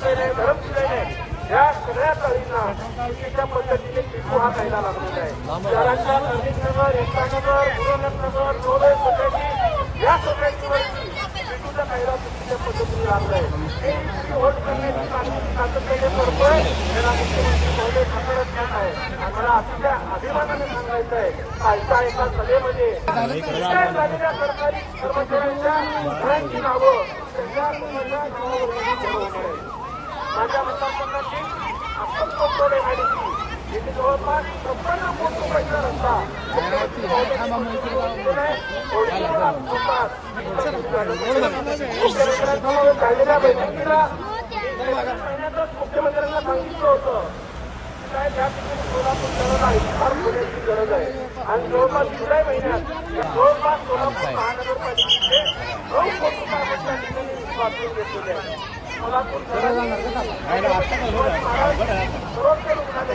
असलेले धरमशिलेने या सगळ्या तळींना चुकीच्या पद्धतीने टिपू हा कायदा लागलेला आहे. शहरांच्या नगर एकतानगर गुरुनाथनगर नवोदय सोसायटी या सोसायटीवरती टिपूचा कायदा चुकीच्या पद्धतीने आहे. हे वोट करण्याची कामगिरी करतोय त्याला मुख्यमंत्री महोदय पकडत येत आहे. आणि अतिशय अभिमानाने सांगायचं आहे कालच्या एका सभेमध्ये झालेल्या सरकारी कर्मचाऱ्यांच्या घरांची नावं त्यांच्या नावावर आपण कोटोडे येथे जवळपास छप्पन्न कोटी रुपयाचा रस्ता झालेल्या बैठकीला महिन्यातच मुख्यमंत्र्यांना सांगितलं होतं काय त्या ठिकाणी सोलापूर शहराला इतकार होण्याची गरज आहे आणि जवळपास जुलै महिन्यात जवळपास सोलापूर महानगरपालिकेचे नऊ कोटी रुपये त्या ठिकाणी वापरून घेतलेले आहे सोलापूर